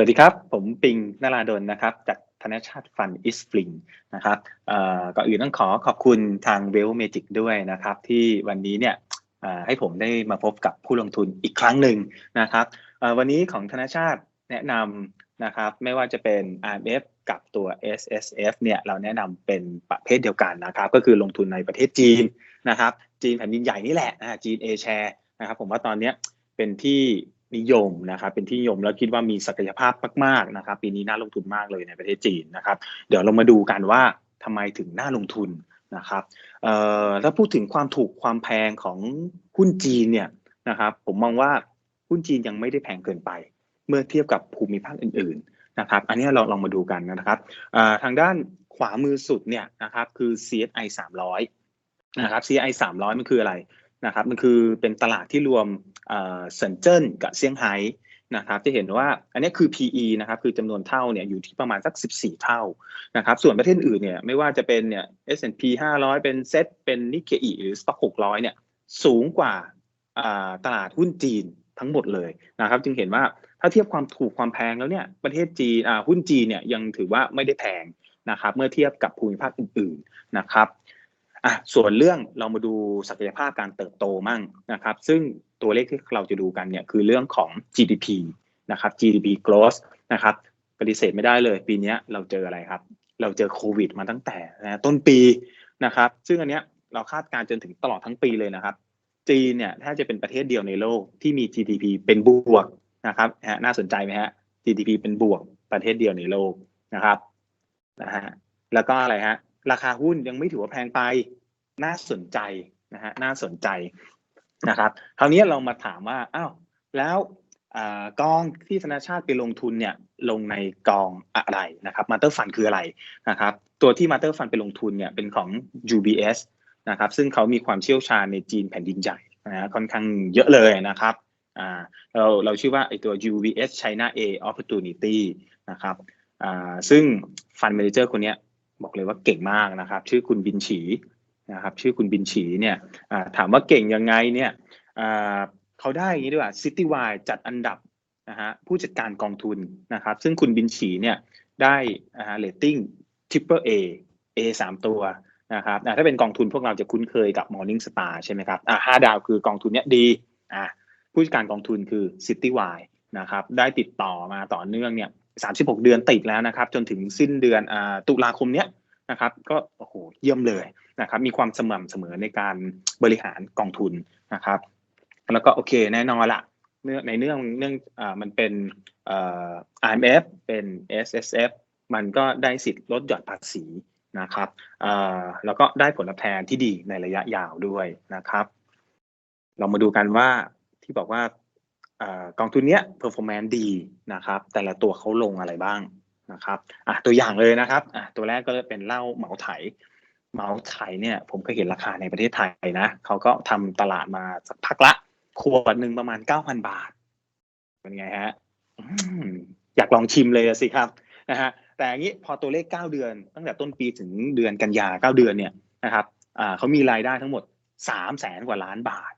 สวัสดีครับ ผมปิงนาราดลนะครับ จากธนชาติฟันอิสปริงนะครับก่อนอื่นต้องขอขอบคุณทางเวลเมจิกด้วยนะครับ ที่วันนี้เนี่ยให้ผมได้มาพบกับผู้ลงทุนอีกครั้งหนึ่งนะครับวันนี้ของธนชาติแนะนำนะครับไม่ว่าจะเป็น RMF กับตัว SSF เนี่ยเราแนะนำเป็นประเภทเดียวกันนะครับ ก็คือลงทุนในประเทศจีนนะครับ จีนแผ่นดินใหญ่นี่แหละจีน A share นะครับ ผมว่าตอนนี้เป็นที่ นิยมนะครับเป็นที่นิยมแล้วคิดว่ามีศักยภาพมากๆนะครับปีนี้น่าลงทุนมากเลยในประเทศจีนนะครับ เดี๋ยวเรามาดูกันว่าทำไมถึงน่าลงทุนนะครับถ้าพูดถึงความถูกความแพงของหุ้นจีนเนี่ยนะครับผมมองว่าหุ้นจีนยังไม่ได้แพงเกินไป เมื่อเทียบกับภูมิภาคอื่นๆนะครับ อันนี้เราลองมาดูกันนะครับทางด้านขวามือสุดเนี่ยนะครับคือ CSI 300นะครับ CSI 300 มันคืออะไร นะครับมันคือเป็นตลาดที่รวมเซินเจิ้นกับเซี่ยงไฮ้นะครับจะเห็นว่าอันนี้คือ PE นะครับคือจำนวนเท่าเนี่ยอยู่ที่ประมาณสัก 14 เท่านะครับส่วนประเทศอื่นเนี่ยไม่ว่าจะเป็นเนี่ย S&P 500 เป็นเซ็ตเป็นนิกเกอิหรือ Stock 600 เนี่ยสูงกว่าตลาดหุ้นจีนทั้งหมดเลยนะครับจึงเห็นว่าถ้าเทียบความถูกความแพงแล้วเนี่ยประเทศจีนอ่าหุ้นจีนเนี่ยยังถือว่าไม่ได้แพงนะครับเมื่อเทียบกับภูมิภาคอื่นๆนะครับ อะส่วนเรื่องเรามาดูศักยภาพการเติบโตมั่งนะครับ ซึ่งตัวเลขที่เราจะดูกันเนี่ยคือเรื่องของ GDP นะครับ GDP growth นะครับปฏิเสธไม่ได้เลย ปีนี้เราเจออะไรครับ เราเจอโควิดมาตั้งแต่นะต้นปีนะครับ ซึ่งอันเนี้ยเราคาดการณ์จนถึงตลอดทั้งปีเลยนะครับ จีนเนี่ยถ้าจะเป็นประเทศเดียวในโลกที่มี GDP เป็นบวกนะครับฮะน่าสนใจไหมฮะ GDP เป็นบวกประเทศเดียวในโลกนะครับนะฮะแล้วก็อะไรฮะราคาหุ้นยังไม่ถือว่าแพงไป น่าสนใจนะฮะน่าสนใจนะครับคราวนี้เรามาถามว่าอ้าวแล้วกองที่ธนาชาติไปลงทุนเนี่ยลงในกองอะไรนะครับมาเตอร์ฟันคืออะไรนะครับ ตัวที่มาเตอร์ฟันไปลงทุนเนี่ยเป็นของ UBS นะครับซึ่งเขามีความเชี่ยวชาญในจีนแผ่นดินใหญ่นะฮะค่อนข้างเยอะเลยนะครับเราเราชื่อว่าไอตัว UBS China A Opportunity นะครับซึ่งฟันเมนเจอร์คนนี้บอกเลยว่าเก่งมากนะครับ ชื่อคุณบินฉี นะครับชื่อคุณบินฉีเนี่ยถามว่าเก่งยังไงเนี่ยเขาได้อย่างนี้ด้วยว่า Citywide จัดอันดับนะฮะผู้จัดการกองทุนนะครับ ซึ่งคุณบินฉีเนี่ยได้อ่าเรตติ้ง Triple A A สามตัวนะครับถ้าเป็นกองทุนพวกเราจะคุ้นเคยกับ Morning Star ใช่ไหมครับอ่าห้าดาวคือกองทุนเนี้ยดีอ่าผู้จัดการกองทุนคือ Citywide นะครับได้ติดต่อมาต่อเนื่องเนี่ย36 เดือนติดแล้วนะครับ จนถึงสิ้นเดือนอ่าตุลาคมเนี้ย นะครับ ก็โอ้โหเยี่ยมเลยนะครับ มีความสม่ำเสมอในการบริหารกองทุนนะครับ แล้วก็โอเคแน่นอนละเนื่องในเรื่องเนื่องอ่ามันเป็นเอ่อ IMF เป็น SSF มันก็ได้สิทธิ์ลดหย่อนภาษีนะครับเอ่อแล้วก็ได้ผลตอบแทนที่ดีในระยะยาวด้วยนะครับ เรามาดูกันว่าที่บอกว่าเอ่อกองทุนเนี้ย performance ดีนะครับ แต่ละตัวเขาลงอะไรบ้าง นะครับอะตัวอย่างเลยนะครับอะตัวแรกก็เป็นเหล้าเหมาไถเหมาไถเนี่ยผมเคยเห็นราคาในประเทศไทยนะเขาก็ทำตลาดมาสักพักละขวดหนึ่งประมาณเก้าพันบาท เป็นไงฮะอยากลองชิมเลยสิครับนะฮะแต่อย่างนี้พอตัวเลข9เดือน ตั้งแต่ต้นปีถึงเดือนกันยา9เดือนเนี่ยนะครับอ่าเขามีรายได้ทั้งหมด3แสนกว่าล้านบาท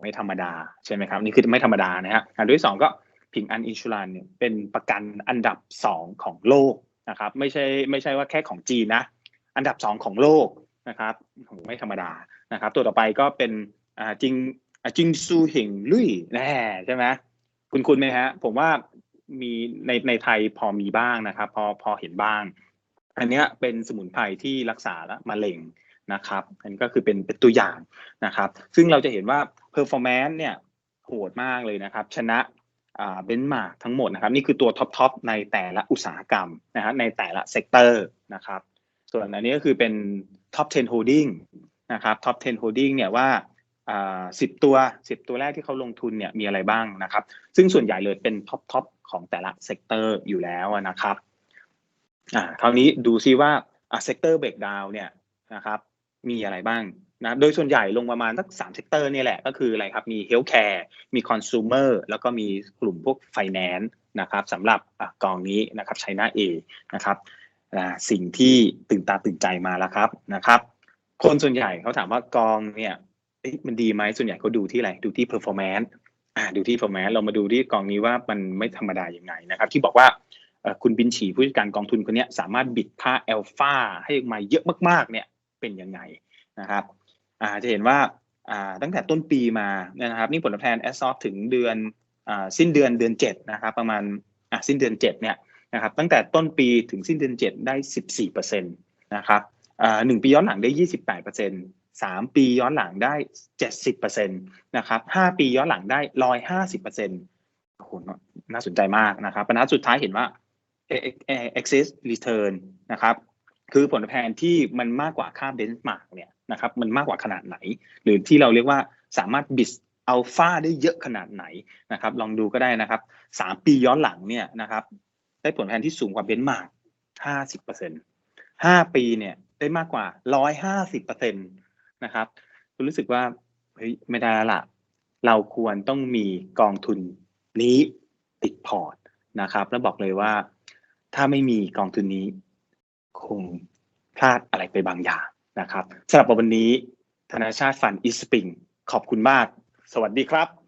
ไม่ธรรมดาใช่ไหมครับ นี่คือไม่ธรรมดานะฮะอันที่สองก็ พิงอันอินชูรันเนี่ยเป็นประกันอันดับ 2 ของโลกนะครับไม่ใช่ไม่ใช่ว่าแค่ของจีนนะ อันดับ 2 ของโลกนะครับโหไม่ธรรมดานะครับ ตัวต่อไปก็เป็นอ่าจิงจิงซูหิงลุยแน่ใช่ไหมคุณคุณไหมฮะ ผมว่ามีในในไทยพอมีบ้างนะครับ พอพอเห็นบ้าง อันเนี้ยเป็นสมุนไพรที่รักษาละมะเร็งนะครับ อันนี้ก็คือเป็นเป็นตัวอย่างนะครับ ซึ่งเราจะเห็นว่า performance เนี่ยโหดมากเลยนะครับ ชนะ เบนมาร์กทั้งหมดนะครับนี่คือตัวท็อปทอปในแต่ละอุตสาหกรรมนะฮะในแต่ละเซกเตอร์นะครับส่วนอันนี้ก็คือเป็น top 10 holding นะครับ top 10 holding เนี่ยว่าสิบตัวสิบตัวแรกที่เขาลงทุนเนี่ยมีอะไรบ้างนะครับ ซึ่งส่วนใหญ่เลยเป็นท็อปท็อปของแต่ละเซกเตอร์อยู่แล้วนะครับอ่าคราวนี้ดูซิว่าอ่าเซกเตอร์เบรกดาวเนี่ยนะครับมีอะไรบ้าง นะโดยส่วนใหญ่ลงประมาณสักสามเซกเตอร์นี่แหละก็คืออะไรครับมีเฮลท์แคร์มีคอน sumer แล้วก็มีกลุ่มพวกไฟแนนซ์นะครับสำหรับอกองนี้นะครับไชน่าเอนะครับสิ่งที่ตื่นตาตื่นใจมาแล้วครับนะครับ คนส่วนใหญ่เขาถามว่ากองเนี่ยมันดีไหมส่วนใหญ่เขาดูที่อะไรดูที่ performance อ่าดูที่ format เรามาดูที่กองนี้ว่ามันไม่ธรรมดาอยังไงนะครับ ที่บอกว่าคุณบินฉีผู้จัดการกองทุนคนนี้สามารถบิดค่าอัลฟาให้มาเยอะมากๆเนี่ยเป็นยังไงนะครับ อาจะเห็นว่าตั้งแต่ต้นปีมานะครับ นี่ผลตอบแทนแอสซอฟถึงเดือนสิ้นเดือนเดือน7นะครับประมาณสิ้นเดือน7เนี่ยนะครับตั้งแต่ต้นปีถึงสิ้นเดือน 7 ได้ 14%นะครับหนึ่งปีย้อนหลังได้ 28% 3 ปีย้อนหลังได้ 70%นะครับ5ปีย้อนหลังได้ 150%โอ้โหน่าสนใจมากนะครับบรรทัดสุดท้ายเห็นว่า excess return นะครับคือผลตอบแทนที่มันมากกว่าค่า benchmark เนี่ย นะครับมันมากกว่าขนาดไหน หรือที่เราเรียกว่าสามารถบิดอัลฟาได้เยอะขนาดไหนนะครับ ลองดูก็ได้นะครับ3ปีย้อนหลังเนี่ยนะครับ ได้ผลแทนที่สูงกว่า benchmark 50% 5ปีเนี่ยได้มากกว่า150%นะครับคุณรู้สึกว่าเฮ้ยไม่ได้ละเราควรต้องมีกองทุนนี้ติดพอร์ตนะครับ แล้วบอกเลยว่า ถ้าไม่มีกองทุนนี้ คงพลาดอะไรไปบางอย่าง นะครับสำหรับวันนี้ธนาชาติฟันอิสปริงขอบคุณมาก สวัสดีครับ